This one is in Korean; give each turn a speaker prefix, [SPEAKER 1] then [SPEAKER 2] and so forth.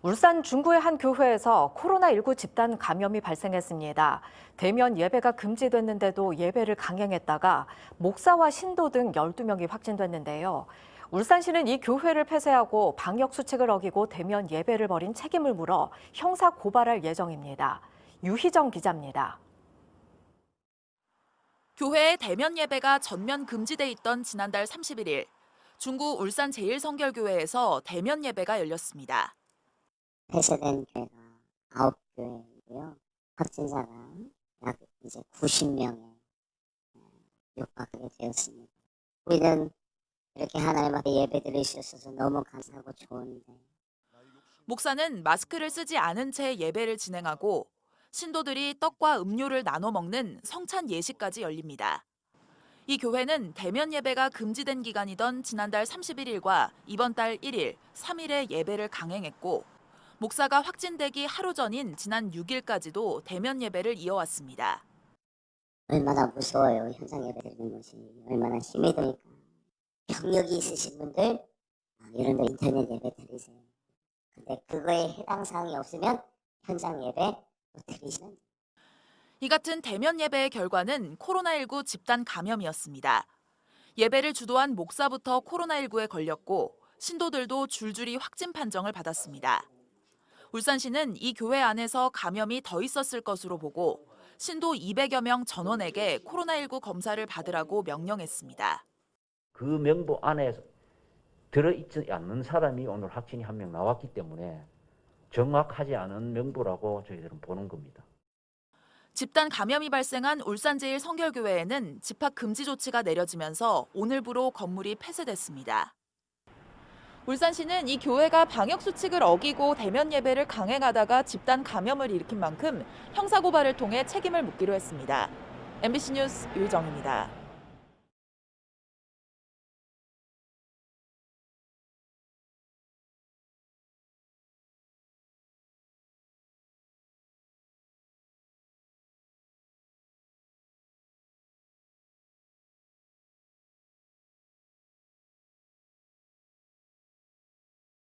[SPEAKER 1] 울산 중구의 한 교회에서 코로나19 집단 감염이 발생했습니다. 대면 예배가 금지됐는데도 예배를 강행했다가 목사와 신도 등 12명이 확진됐는데요. 울산시는 이 교회를 폐쇄하고 방역 수칙을 어기고 대면 예배를 벌인 책임을 물어 형사 고발할 예정입니다. 유희정 기자입니다.
[SPEAKER 2] 교회의 대면 예배가 전면 금지돼 있던 지난달 31일 중구 울산 제일성결교회에서 대면 예배가 열렸습니다.
[SPEAKER 3] 폐쇄된 교회가 아홉 교회이고요. 확진자가 약 이제 90명에 육박하게 되었습니다. 우리는 이렇게 하나님 앞에 예배 드릴 수 있어서 너무 감사하고 좋은데
[SPEAKER 2] 목사는 마스크를 쓰지 않은 채 예배를 진행하고 신도들이 떡과 음료를 나눠 먹는 성찬 예식까지 열립니다. 이 교회는 대면 예배가 금지된 기간이던 지난달 31일과 이번 달 1일, 3일에 예배를 강행했고 목사가 확진되기 하루 전인 지난 6일까지도 대면 예배를 이어왔습니다.
[SPEAKER 3] 얼마나 무서워요. 현장 예배 드리는 것이 얼마나 힘이 드니까 경력이 있으신 분들 아, 여러분들 인터넷 예배 드리세요. 근데 그거에 해당 사항이 없으면 현장 예배 못 드리시면.
[SPEAKER 2] 이 같은 대면 예배의 결과는 코로나19 집단 감염이었습니다. 예배를 주도한 목사부터 코로나19에 걸렸고 신도들도 줄줄이 확진 판정을 받았습니다. 울산시는 이 교회 안에서 감염이 더 있었을 것으로 보고 신도 200여 명 전원에게 코로나19 검사를 받으라고 명령했습니다.
[SPEAKER 4] 그 명부 안에 들어있지 않는 사람이 오늘 확진이 한 명 나왔기 때문에 정확하지 않은 명부라고 저희들은 보는 겁니다.
[SPEAKER 2] 집단 감염이 발생한 울산제일 성결교회에는 집합 금지 조치가 내려지면서 오늘부로 건물이 폐쇄됐습니다. 울산시는 이 교회가 방역 수칙을 어기고 대면 예배를 강행하다가 집단 감염을 일으킨 만큼 형사고발을 통해 책임을 묻기로 했습니다. MBC 뉴스 유정입니다.